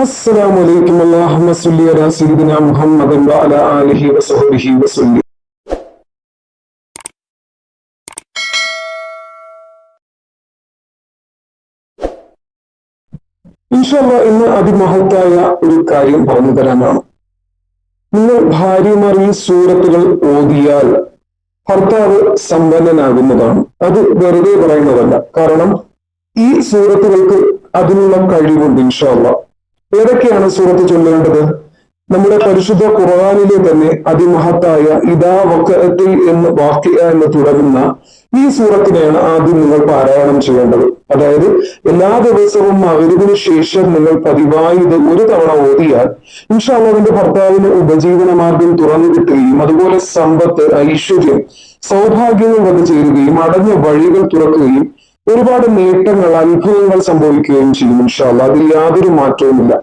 السلام عليكم اللهم صل على سيدنا محمد وعلى آله وصحبه وسلم ഇൻഷല്ല ഇന്ന് അതിമഹത്തായ ഒരു കാര്യം പറഞ്ഞു തരാനാണ് നിങ്ങൾ ഭാര്യമാർ ഈ സൂറത്തുകൾ ഓതിയാൽ ഭർത്താവ് സമ്പന്നനാകുന്നതാണ് അത് വെറുതെ പറയുന്നതല്ല കാരണം ഈ സൂറത്തുകൾക്ക് അതിനുള്ള കഴിവുണ്ട് ഇൻഷല്ല ഏതൊക്കെയാണ് സൂറത്ത് ചൊല്ലേണ്ടത്? നമ്മുടെ പരിശുദ്ധ ഖുർആാനിലെ തന്നെ അതിമഹത്തായ ഇതാ വക്കത്തിൽ എന്ന് വാക്യ എന്ന് തുടങ്ങുന്ന ഈ സൂറത്തിനെയാണ് ആദ്യം നിങ്ങൾ പാരായണം ചെയ്യേണ്ടത്. അതായത് എല്ലാ ദിവസവും മകരുവിന് ശേഷം നിങ്ങൾ പതിവായി ഇത് ഒരു തവണ ഓതിയാൽ ഇൻഷാള്ളതിന്റെ ഭർത്താവിന് ഉപജീവന മാർഗം തുറന്നു കിട്ടുകയും അതുപോലെ സമ്പത്ത് ഐശ്വര്യം സൗഭാഗ്യങ്ങൾ വന്നു ചേരുകയും അടഞ്ഞ വഴികൾ തുറക്കുകയും ഒരുപാട് നേട്ടങ്ങൾ അത്ഭുതങ്ങൾ സംഭവിക്കുകയും ചെയ്യും ഇൻഷാല്ല അതിൽ യാതൊരു മാറ്റവുമില്ല.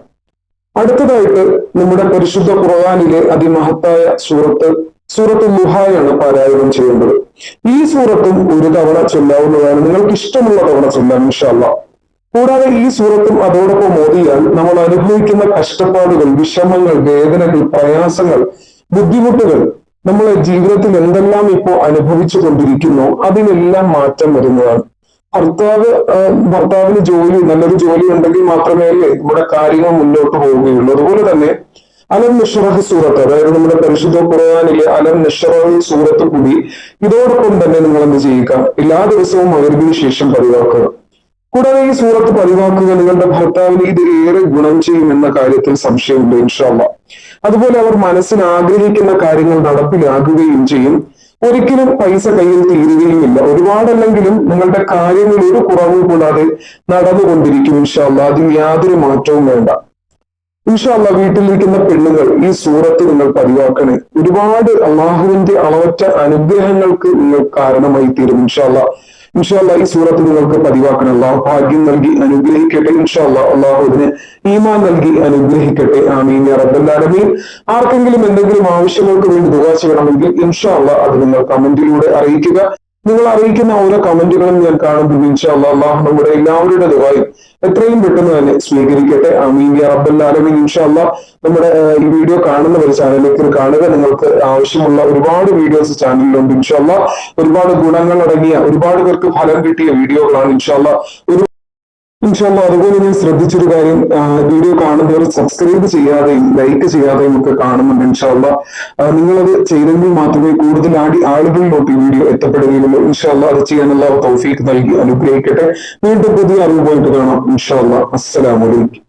അടുത്തതായിട്ട് നമ്മുടെ പരിശുദ്ധ ഖുർആാനിലെ അതിമഹത്തായ സൂറത്ത് സൂറത്ത് മുഹായാണ് പാരായണം ചെയ്യേണ്ടത്. ഈ സൂറത്തും ഒരു തവണ ചൊല്ലാവുന്നതാണ്. നിങ്ങൾക്ക് ഇഷ്ടമുള്ള തവണ ചൊല്ലാം ഇൻഷാല്ല കൂടാതെ ഈ സൂറത്തും അതോടൊപ്പം ഓതിയാൽ നമ്മൾ അനുഭവിക്കുന്ന കഷ്ടപ്പാടുകൾ വിഷമങ്ങൾ വേദനകൾ പ്രയാസങ്ങൾ ബുദ്ധിമുട്ടുകൾ നമ്മളെ ജീവിതത്തിൽ എന്തെല്ലാം ഇപ്പോൾ അനുഭവിച്ചു കൊണ്ടിരിക്കുന്നു അതിനെല്ലാം മാറ്റം വരുന്നതാണ്. ഭർത്താവ് ഭർത്താവിന് ജോലി നല്ലൊരു ജോലി ഉണ്ടെങ്കിൽ മാത്രമേ നമ്മുടെ കാര്യങ്ങൾ മുന്നോട്ട് പോവുകയുള്ളൂ. അതുപോലെ തന്നെ അലം നിഷറഹ് സൂറത്ത് അതായത് നമ്മുടെ പരിശുദ്ധ ഖുർആാനിലെ അലം നിഷറഹ് സൂറത്ത് കൂടി ഇതോടൊപ്പം തന്നെ നിങ്ങൾ എന്ത് ചെയ്യുക? എല്ലാ ദിവസവും മകരവിന് ശേഷം പതിവാക്കുക. കൂടാതെ ഈ സൂറത്ത് പതിവാക്കുക നിങ്ങളുടെ ഭർത്താവിന് ഇത് ഏറെ ഗുണം ചെയ്യുമെന്ന കാര്യത്തിൽ സംശയമുണ്ട് ഇൻഷാല്ല അതുപോലെ അവർ മനസ്സിൽ ആഗ്രഹിക്കുന്ന കാര്യങ്ങൾ നടപ്പിലാക്കുകയും ചെയ്യും. ഒരിക്കലും പൈസ കയ്യിൽ തീരുകയുമില്ല. ഒരുപാടല്ലെങ്കിലും നിങ്ങളുടെ കാര്യങ്ങൾ ഒരു കുറവും കൂടാതെ നടന്നുകൊണ്ടിരിക്കും ഇൻഷാല്ല അതിന് യാതൊരു മാറ്റവും വേണ്ട. ഇൻഷാല്ല വീട്ടിലിരിക്കുന്ന പെണ്ണുങ്ങൾ ഈ സൂറത്ത് നിങ്ങൾ പതിവാക്കണേ. ഒരുപാട് അള്ളാഹുവിന്റെ അളവറ്റ അനുഗ്രഹങ്ങൾക്ക് നിങ്ങൾ കാരണമായി തീരും ഇൻഷാല്ല ഇൻഷാല്ല ഈ സൂറത്ത് നിങ്ങൾക്ക് പതിവാക്കണം അള്ളാഹു ഭാഗ്യം നൽകി അനുഗ്രഹിക്കട്ടെ. ഇൻഷാല്ല അള്ളാഹു ഇതിന് ഈമാൻ നൽകി അനുഗ്രഹിക്കട്ടെ. ആമീൻ റബ്ബല്ലാലമീൻ ആർക്കെങ്കിലും എന്തെങ്കിലും ആവശ്യങ്ങൾക്ക് വേണ്ടി ദുഃഖ ചെയ്യണമെങ്കിൽ ഇൻഷാല്ല അത് നിങ്ങൾ കമന്റിലൂടെ അറിയിക്കുക. നിങ്ങൾ അറിയിക്കുന്ന ഓരോ കമന്റുകളും ഞാൻ കാണുമ്പോൾ ഇൻഷാല്ല അള്ളാഹു നമ്മുടെ എല്ലാവരുടെ ദുവായും എത്രയും പെട്ടെന്ന് തന്നെ സ്വീകരിക്കട്ടെ. അമീൻ അബ്ദുല്ലാലമീൻ ഇൻഷാല്ല നമ്മുടെ ഈ വീഡിയോ കാണുന്നവർ ചാനലിലേക്ക് കാണുക. നിങ്ങൾക്ക് ആവശ്യമുള്ള ഒരുപാട് വീഡിയോസ് ചാനലിലുണ്ട്. ഇൻഷാല്ല ഒരുപാട് ഗുണങ്ങൾ അടങ്ങിയ ഒരുപാട് പേർക്ക് ഫലം കിട്ടിയ വീഡിയോകളാണ് ഇൻഷാല്ല ഒരു ഇൻഷാല്ല അതുപോലെ ഞാൻ ശ്രദ്ധിച്ചൊരു കാര്യം വീഡിയോ കാണുന്നവർ സബ്സ്ക്രൈബ് ചെയ്യാതെയും ലൈക്ക് ചെയ്യാതെയും ഒക്കെ കാണുന്നുണ്ട് ഇൻഷാല്ല. നിങ്ങളത് ചെയ്തെങ്കിൽ മാത്രമേ കൂടുതൽ ആടി ആളുകളിലോട്ട് ഈ വീഡിയോ എത്തപ്പെടുകയുള്ളൂ. ഇൻഷാല്ല അത് ചെയ്യാനുള്ള തൗഫീക്ക് നൽകി അനുഗ്രഹിക്കട്ടെ. വീണ്ടും പുതിയ അറിവ് പോയിട്ട് കാണാം ഇൻഷാല്ല. അസ്സലാമലൈക്കും